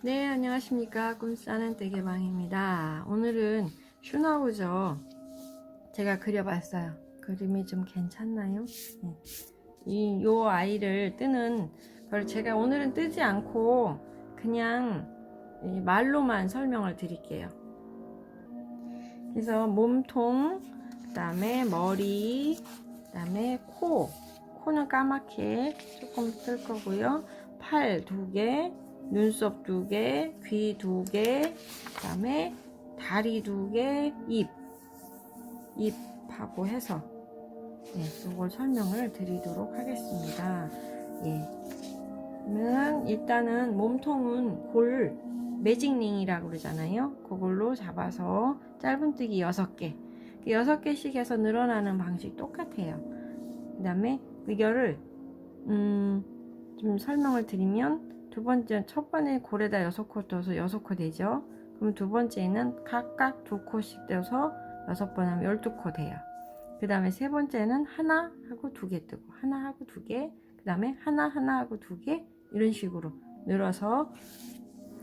네, 안녕하십니까. 꿈싸는 떼개방입니다. 오늘은 슈나우저 제가 그려봤어요. 그림이 좀 괜찮나요? 네. 이, 요 아이를 뜨는 걸 제가 오늘은 뜨지 않고 그냥 이 말로만 설명을 드릴게요. 그래서 몸통, 그 다음에 머리, 그 다음에 코. 코는 까맣게 조금 뜰 거고요. 팔 두 개, 눈썹 두 개, 귀 두 개, 그 다음에 다리 두 개, 입. 입하고 해서, 네, 이걸 설명을 드리도록 하겠습니다. 예. 그러면 일단은 몸통은 골 매직링이라고 그러잖아요. 그걸로 잡아서 짧은뜨기 6개. 6개씩 해서 늘어나는 방식 똑같아요. 그 다음에 이거를 음, 좀 설명을 드리면 두 번째 첫 번에 골에다 6코 떠서 6코 되죠. 그럼 두 번째는 각각 두 코씩 떠서 6번 하면 12코 돼요. 그 다음에 세 번째는 하나 하고 두 개 뜨고 하나 하고 두 개, 그 다음에 하나 하나 하고 두 개 이런 식으로 늘어서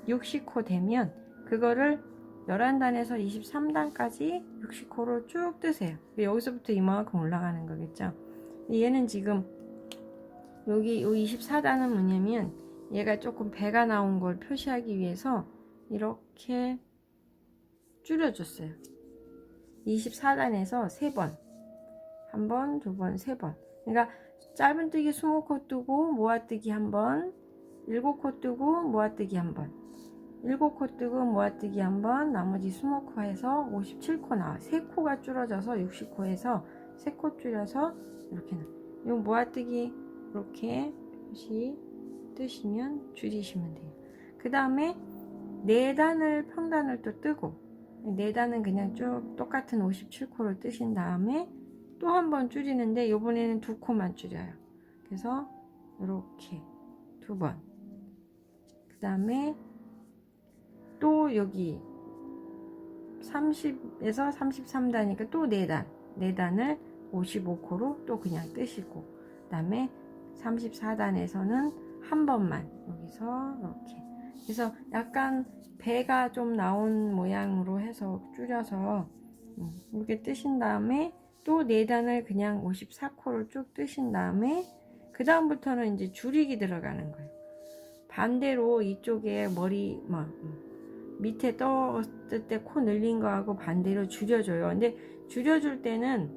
60코 되면 그거를 11단에서 23단까지 60코로 쭉 뜨세요. 여기서부터 이만큼 올라가는 거겠죠. 얘는 지금 여기 요 24단은 뭐냐면 얘가 조금 배가 나온 걸 표시하기 위해서 이렇게 줄여줬어요. 24단에서 3번. 한 번, 두 번, 세 번. 그러니까 짧은뜨기 20코 뜨고 모아뜨기 한 번, 7코 뜨고 모아뜨기 한 번. 7코 뜨고 모아뜨기 한 번, 나머지 20코 해서 57코 나와요. 3코가 줄어져서 60코 해서 3코 줄여서 이렇게 나. 요 모아뜨기 이렇게 표시 뜨시면 줄이시면 돼요. 그 다음에 네 단을 평단을 또 뜨고 네 단은 그냥 쭉 똑같은 57코를 뜨신 다음에 또 한 번 줄이는데 요번에는 두 코만 줄여요. 그래서 이렇게 두 번. 그 다음에 또 여기 30에서 33단이니까 또 4단. 4단을 55코로 또 그냥 뜨시고 그 다음에 34단에서는 한 번만 여기서 이렇게. 그래서 약간 배가 좀 나온 모양으로 해서 줄여서 음, 이렇게 뜨신 다음에 또 4단을 그냥 54코를 쭉 뜨신 다음에 그 다음부터는 이제 줄이기 들어가는 거예요. 반대로 이쪽에 머리 뭐 음, 밑에 떴을 때 코 늘린 거하고 반대로 줄여줘요. 근데 줄여줄 때는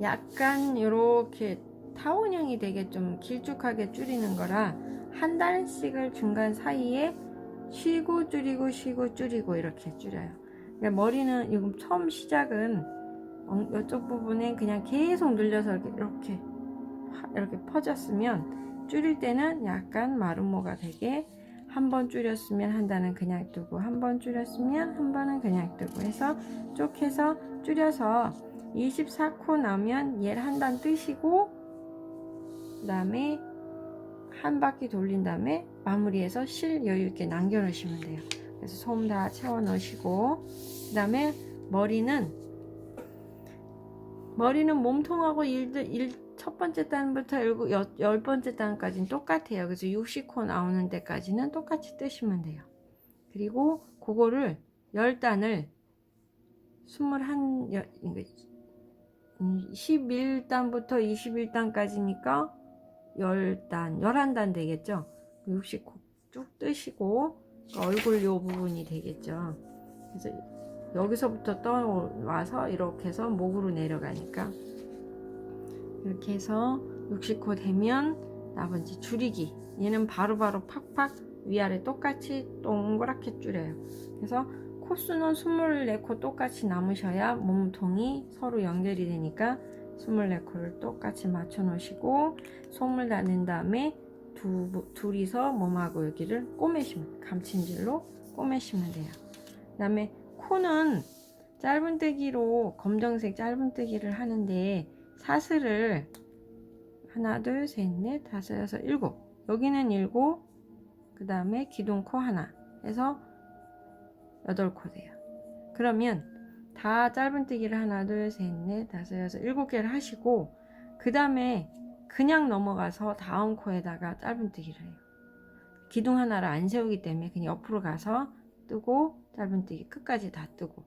약간 이렇게 타원형이 되게 좀 길쭉하게 줄이는 거라 한 단씩을 중간 사이에 쉬고 줄이고 쉬고 줄이고 이렇게 줄여요. 그러니까 머리는 지금 처음 시작은 이쪽 부분에 그냥 계속 늘려서 이렇게 이렇게 퍼졌으면 줄일 때는 약간 마름모가 되게 한 번 줄였으면 한 단은 그냥 뜨고 한 번 줄였으면 한 번은 그냥 뜨고 해서 쭉 해서 줄여서 24코 나오면 얘를 한단 뜨시고 그 다음에 한 바퀴 돌린 다음에 마무리해서 실 여유 있게 남겨 놓으시면 돼요. 그래서 솜 다 채워 넣으시고 그 다음에 머리는 머리는 몸통하고 일, 일, 첫 번째 단부터 열, 열, 열 번째 단까지는 똑같아요. 그래서 60코 나오는 데까지는 똑같이 뜨시면 돼요. 그리고 그거를 열 단을 21, 11단부터 21단까지니까 10단, 11단 되겠죠? 60코 쭉 뜨시고 얼굴 요 부분이 되겠죠. 그래서 여기서부터 떠와서 이렇게 해서 목으로 내려가니까 이렇게 해서 60코 되면 나머지 줄이기 얘는 바로바로 팍팍 위아래 똑같이 동그랗게 줄여요. 그래서 코수는 24코 똑같이 남으셔야 몸통이 서로 연결이 되니까 24코를 똑같이 맞춰 놓으시고 솜을 닫는 다음에 두, 둘이서 몸하고 여기를 꼬매시면 감침질로 꼬매시면 돼요. 그 다음에 코는 짧은뜨기로 검정색 짧은뜨기를 하는데 사슬을 하나 둘셋넷 다섯 여섯 일곱 여기는 일곱 그 다음에 기둥코 하나 해서 8코 돼요. 그러면 다 짧은뜨기를 하나, 둘, 셋, 넷, 다섯, 여섯, 일곱 개를 하시고 그 다음에 그냥 넘어가서 다음 코에다가 짧은뜨기를 해요. 기둥 하나를 안 세우기 때문에 그냥 옆으로 가서 뜨고 짧은뜨기 끝까지 다 뜨고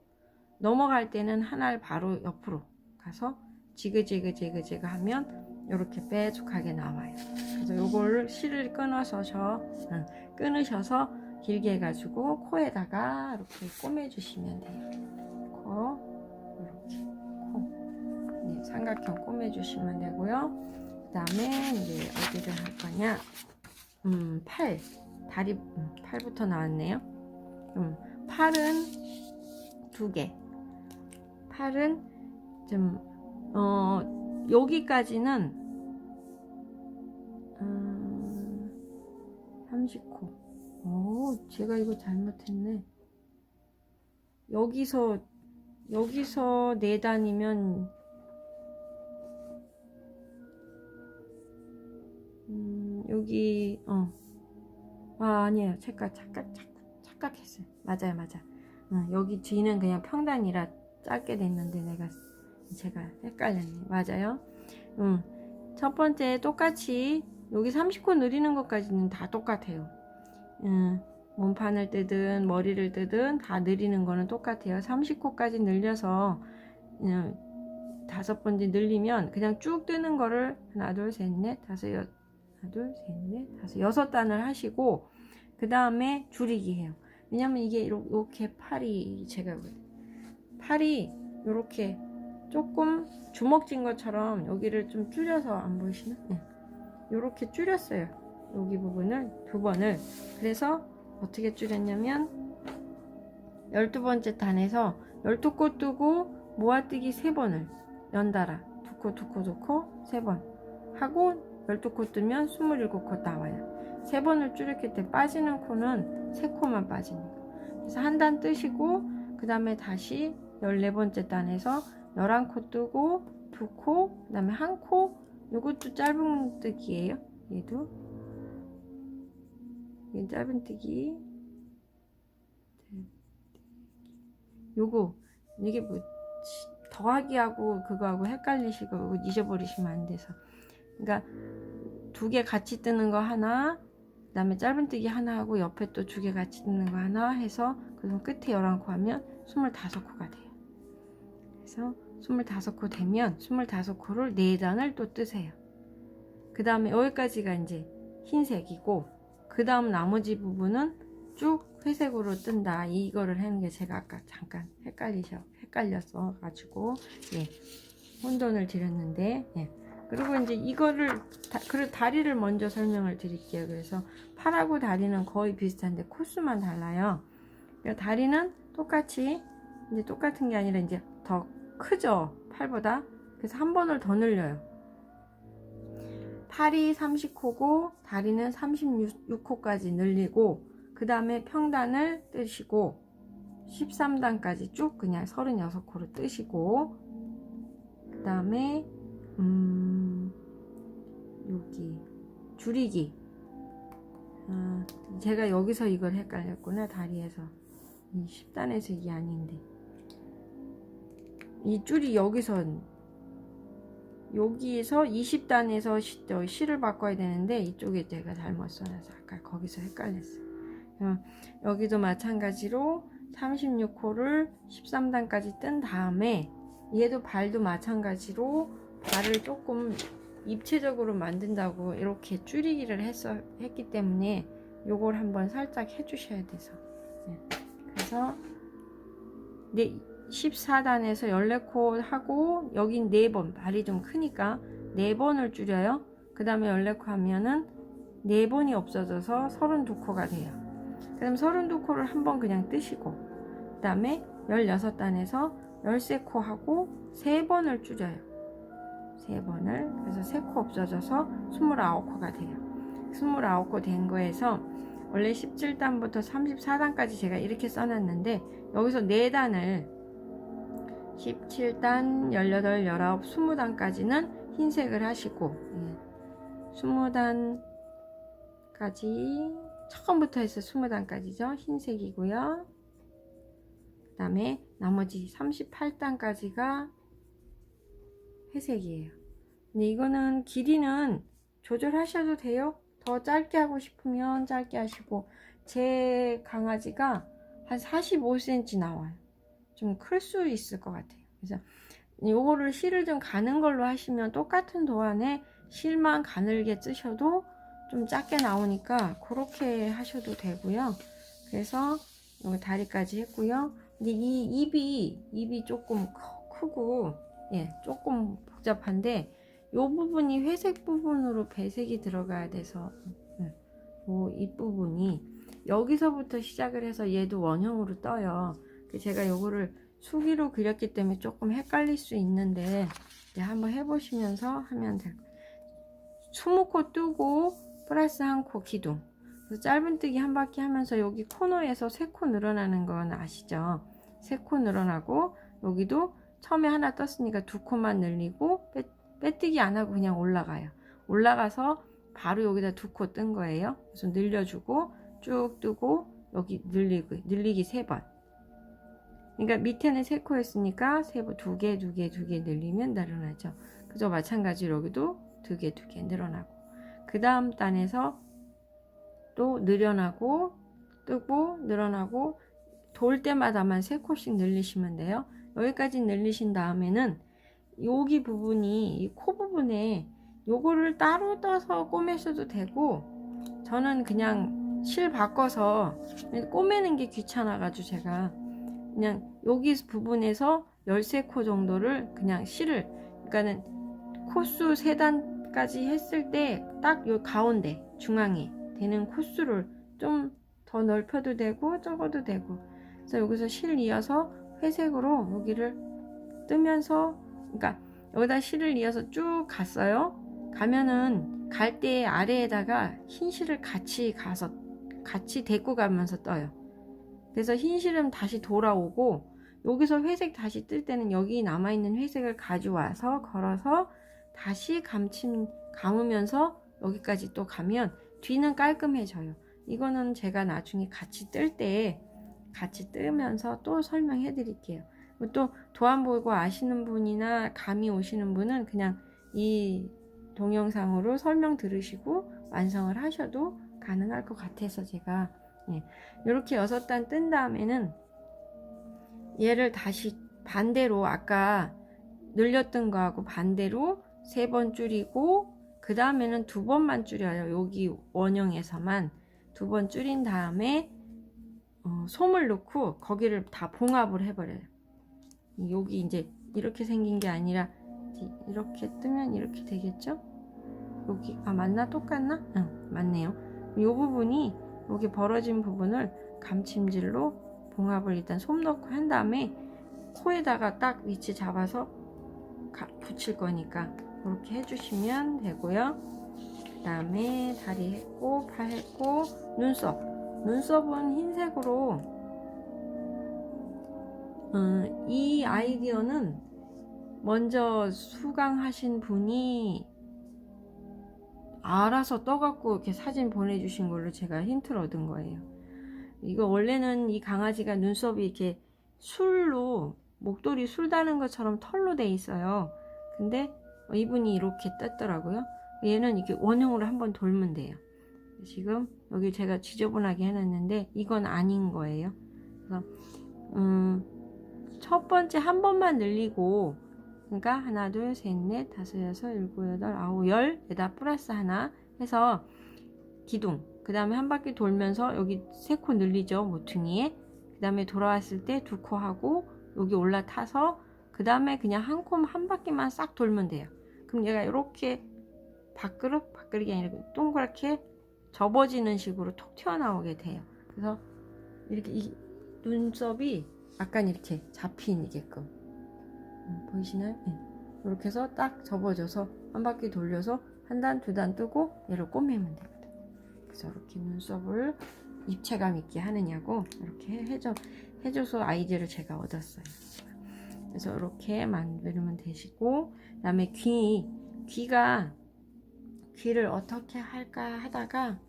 넘어갈 때는 하나를 바로 옆으로 가서 지그지그지그지그 하면 이렇게 빼죽하게 나와요. 그래서 요거를 실을 끊어서 저, 응, 끊으셔서 길게 해가지고 코에다가 이렇게 꼬매주시면 돼요. 삼각형 꼬매주시면 되고요. 그 다음에 이제 어디를 할 거냐? 음, 팔 다리 음, 팔부터 나왔네요. 음, 팔은 두 개. 팔은 좀 어, 여기까지는 음, 30코. 오, 제가 이거 잘못했네. 여기서 여기서 네 단이면 음, 여기 어. 아, 아니에요. 착각 착각 착각 착각했어요. 맞아요, 맞아. 응, 여기 뒤는 그냥 평단이라 짧게 됐는데 내가 제가 헷갈렸네. 맞아요. 응. 첫 번째 똑같이 여기 30코 늘리는 것까지는 다 똑같아요. 응. 몸판을 뜨든 머리를 뜨든 다 늘리는 거는 똑같아요. 30코까지 늘려서 응, 다섯 번째 늘리면 그냥 쭉 뜨는 거를 하나 둘 셋 넷 다섯 여 하나 둘셋넷 다섯 여섯 단을 하시고 그 다음에 줄이기 해요. 왜냐면 이게 이렇게 팔이 제가 팔이 이렇게 조금 주먹진 것처럼 여기를 좀 줄여서 안 보이시나? 네. 이렇게 줄였어요. 여기 부분을 두 번을 그래서 어떻게 줄였냐면 12번째 단에서 12코 뜨고 모아뜨기 3번을 연달아 두코 두코 두코세번 하고 12코 뜨면 27코 나와요. 세 번을 줄였기 때문에 빠지는 코는 세 코만 빠집니다. 그래서 한 단 뜨시고 그 다음에 다시 14번째 단에서 11코 뜨고 두 코, 그 다음에 한 코, 요것도 짧은 뜨기예요. 얘도. 이게 짧은 뜨기. 요거, 이게 뭐, 더하기하고 그거하고 헷갈리시고 잊어버리시면 안 돼서. 그러니까 두 개 같이 뜨는 거 하나, 그 다음에 짧은뜨기 하나 하고 옆에 또 두 개 같이 뜨는 거 하나 해서 그럼 끝에 11코 하면 25코가 돼요. 그래서 25코 되면 25코를 4단을 또 뜨세요. 그 다음에 여기까지가 이제 흰색이고 그 다음 나머지 부분은 쭉 회색으로 뜬다. 이거를 하는 게 제가 아까 잠깐 헷갈리셔 헷갈렸어 가지고 예. 혼돈을 드렸는데 예. 그리고 이제 이거를 다, 그 다리를 먼저 설명을 드릴게요. 그래서 팔하고 다리는 거의 비슷한데 코스만 달라요. 다리는 똑같이 이제 똑같은 게 아니라 이제 더 크죠. 팔보다. 그래서 한 번을 더 늘려요. 팔이 30코고 다리는 36코까지 늘리고 그 다음에 평단을 뜨시고 13단까지 쭉 그냥 36코를 뜨시고 그 다음에 음 여기 줄이기. 아, 제가 여기서 이걸 헷갈렸구나 다리에서. 이 10단에서 이게 아닌데. 이 줄이 여기서 여기에서 20단에서 시, 저 실을 바꿔야 되는데 이쪽에 제가 잘못 써놔서 아까 거기서 헷갈렸어요. 어, 여기도 마찬가지로 36호를 13단까지 뜬 다음에 얘도 발도 마찬가지로 발을 조금 입체적으로 만든다고 이렇게 줄이기를 했어, 했기 때문에 요걸 한번 살짝 해주셔야 돼서. 네. 그래서 네, 14단에서 14코 하고 여긴 4번 발이 좀 크니까 4번을 줄여요. 그 다음에 14코 하면은 4번이 없어져서 32코가 돼요. 그럼 32코를 한번 그냥 뜨시고 그 다음에 16단에서 13코 하고 3번을 줄여요 3번을 그래서 3코 없어져서 29코가 돼요 29코 된 거에서 원래 17단부터 34단까지 제가 이렇게 써놨는데 여기서 4단을 17단, 18, 19, 20단까지는 흰색을 하시고 예. 20단까지 처음부터 해서 20단까지죠. 흰색이고요. 그 다음에 나머지 38단까지가 회색이에요. 근데 이거는 길이는 조절하셔도 돼요. 더 짧게 하고 싶으면 짧게 하시고 제 강아지가 한 45cm 나와요. 좀 클 수 있을 것 같아요. 그래서 요거를 실을 좀 가는 걸로 하시면 똑같은 도안에 실만 가늘게 쓰셔도 좀 작게 나오니까 그렇게 하셔도 되고요. 그래서 여기 다리까지 했고요. 근데 이 입이 입이 조금 크- 크고 예 조금 복잡한데 요 부분이 회색 부분으로 배색이 들어가야 돼서 음, 요입 부분이 여기서부터 시작을 해서 얘도 원형으로 떠요. 그 제가 요거를 수기로 그렸기 때문에 조금 헷갈릴 수 있는데 한번 해보시면서 하면 될 거예요. 20코 뜨고 플러스 한 코 기둥 그래서 짧은뜨기 한 바퀴 하면서 여기 코너에서 세 코 늘어나는 건 아시죠? 세 코 늘어나고 여기도 처음에 하나 떴으니까 두 코만 늘리고 빼, 빼뜨기 안 하고 그냥 올라가요. 올라가서 바로 여기다 두 코 뜬 거예요. 그래서 늘려주고 쭉 뜨고 여기 늘리고 늘리기 세 번. 그러니까 밑에는 세 코였으니까 세두 개, 두 개, 두 개 늘리면 늘어나죠. 그저 마찬가지로 여기도 두 개, 두 개 늘어나고 그 다음 단에서 또 늘어나고 뜨고 늘어나고 돌 때마다만 세 코씩 늘리시면 돼요. 여기까지 늘리신 다음에는 여기 부분이 이 코 부분에 요거를 따로 떠서 꼬매셔도 되고 저는 그냥 실 바꿔서 꼬매는 게 귀찮아가지고 제가 그냥 여기 부분에서 13코 정도를 그냥 실을 그러니까는 코수 세단까지 했을 때 딱 요 가운데 중앙에 되는 코수를 좀 더 넓혀도 되고 적어도 되고. 그래서 여기서 실 이어서 회색으로 여기를 뜨면서 그러니까 여기다 실을 이어서 쭉 갔어요 가면은 갈때 아래에다가 흰 실을 같이 가서 같이 데리고 가면서 떠요 그래서 흰 실은 다시 돌아오고 여기서 회색 다시 뜰 때는 여기 남아있는 회색을 가져와서 걸어서 다시 감침 감으면서 여기까지 또 가면 뒤는 깔끔해져요. 이거는 제가 나중에 같이 뜰 때 같이 뜨면서 또 설명해 드릴게요. 또 도안 보고 아시는 분이나 감이 오시는 분은 그냥 이 동영상으로 설명 들으시고 완성을 하셔도 가능할 것 같아서 제가 예, 이렇게 여섯 단 뜬 다음에는 얘를 다시 반대로 아까 늘렸던 거하고 반대로 세 번 줄이고 그 다음에는 두 번만 줄여요. 여기 원형에서만 두 번 줄인 다음에 어, 솜을 넣고 거기를 다 봉합을 해버려요. 여기 이제 이렇게 생긴 게 아니라 이렇게 뜨면 이렇게 되겠죠? 여기 아 맞나 똑같나? 응 맞네요. 이 부분이 여기 벌어진 부분을 감침질로 봉합을 일단 솜 넣고 한 다음에 코에다가 딱 위치 잡아서 가- 붙일 거니까 그렇게 해주시면 되고요. 그 다음에 다리 했고 팔 했고 눈썹 눈썹은 흰색으로 음, 이 아이디어는 먼저 수강하신 분이 알아서 떠갖고 이렇게 사진 보내주신 걸로 제가 힌트를 얻은 거예요. 이거 원래는 이 강아지가 눈썹이 이렇게 술로 목도리 술 다는 것처럼 털로 돼 있어요. 근데 이분이 이렇게 떴더라고요. 얘는 이렇게 원형으로 한번 돌면 돼요. 지금 여기 제가 지저분하게 해놨는데 이건 아닌 거예요. 그래서 음, 첫 번째 한 번만 늘리고 그러니까 하나 둘 셋 넷 다섯 여섯 일곱 여덟 아홉 열 에다 플러스 하나 해서 기둥 그 다음에 한 바퀴 돌면서 여기 세 코 늘리죠 모퉁이에. 그 다음에 돌아왔을 때 두 코 하고 여기 올라타서 그 다음에 그냥 한코한 바퀴만 싹 돌면 돼요. 그럼 얘가 이렇게 밖으로 밖으로가 아니라 동그랗게 접어지는 식으로 톡 튀어나오게 돼요. 그래서 이렇게 이 눈썹이 약간 이렇게 잡히게끔 음, 보이시나요? 네. 이렇게 해서 딱 접어져서 한 바퀴 돌려서 한 단, 두 단 뜨고 얘를 꼬매면 되거든. 그래서 이렇게 눈썹을 입체감 있게 하느냐고 이렇게 해줘, 해줘서 아이디어를 제가 얻었어요. 그래서 이렇게 만들면 되시고, 그 다음에 귀, 귀가, 귀를 어떻게 할까 하다가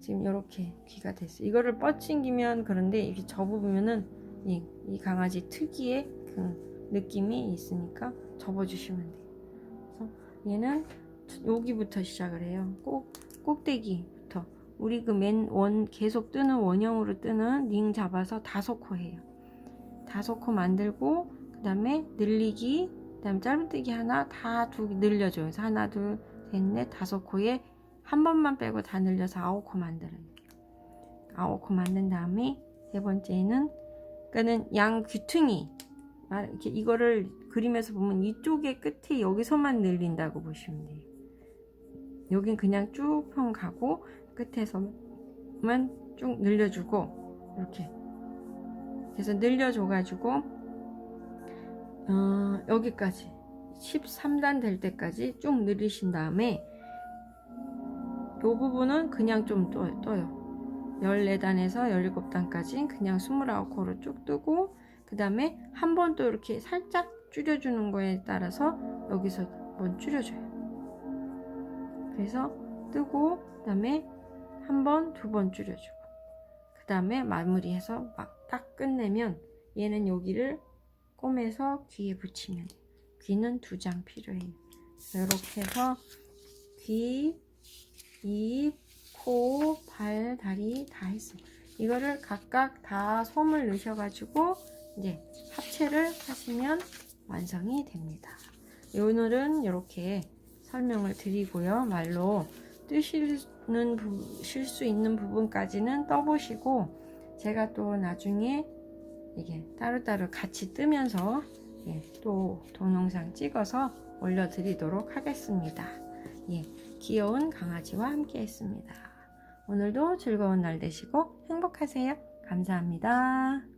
지금 이렇게 귀가 됐어요. 이거를 뻗칭기면 그런데 이렇게 접으면은 이, 이 강아지 특유의 그 느낌이 있으니까 접어주시면 돼요. 그래서 얘는 여기부터 시작을 해요. 꼭 꼭대기부터 우리 그 맨 원 계속 뜨는 원형으로 뜨는 링 잡아서 다섯 코 해요. 다섯 코 만들고 그 다음에 늘리기 그 다음 짧은뜨기 하나 다 두 늘려줘요. 그래서 하나 둘 셋 넷 다섯 코에 한 번만 빼고 다 늘려서 아홉 코 만들어요. 아홉 코 만든 다음에 세 번째는 그러니까는 양 귀퉁이 아, 이렇게 이거를 그림에서 보면 이쪽의 끝에 여기서만 늘린다고 보시면 돼요. 여긴 그냥 쭉 편 가고 끝에서만 쭉 늘려주고 이렇게 그래서 늘려줘 가지고 어, 여기까지 13단 될 때까지 쭉 늘리신 다음에 이 부분은 그냥 좀 떠, 떠요 14단에서 17단까지 그냥 29코로 쭉 뜨고 그 다음에 한 번 또 이렇게 살짝 줄여주는 거에 따라서 여기서 한번 줄여줘요 그래서 뜨고 그 다음에 한 번, 두 번 줄여주고 그 다음에 마무리해서 막 딱 끝내면 얘는 여기를 꼬매서 귀에 붙이면 돼요. 귀는 두 장 필요해요. 이렇게 해서 귀, 입, 코, 발, 다리 다 했어요. 이거를 각각 다 솜을 넣으셔가지고 이제 합체를 하시면 완성이 됩니다. 오늘은 이렇게 설명을 드리고요. 말로 뜨시는 부, 쉴수 있는 부분까지는 떠보시고 제가 또 나중에 이게 따로따로 같이 뜨면서 예, 또 동영상 찍어서 올려드리도록 하겠습니다. 예, 귀여운 강아지와 함께 했습니다. 오늘도 즐거운 날 되시고 행복하세요. 감사합니다.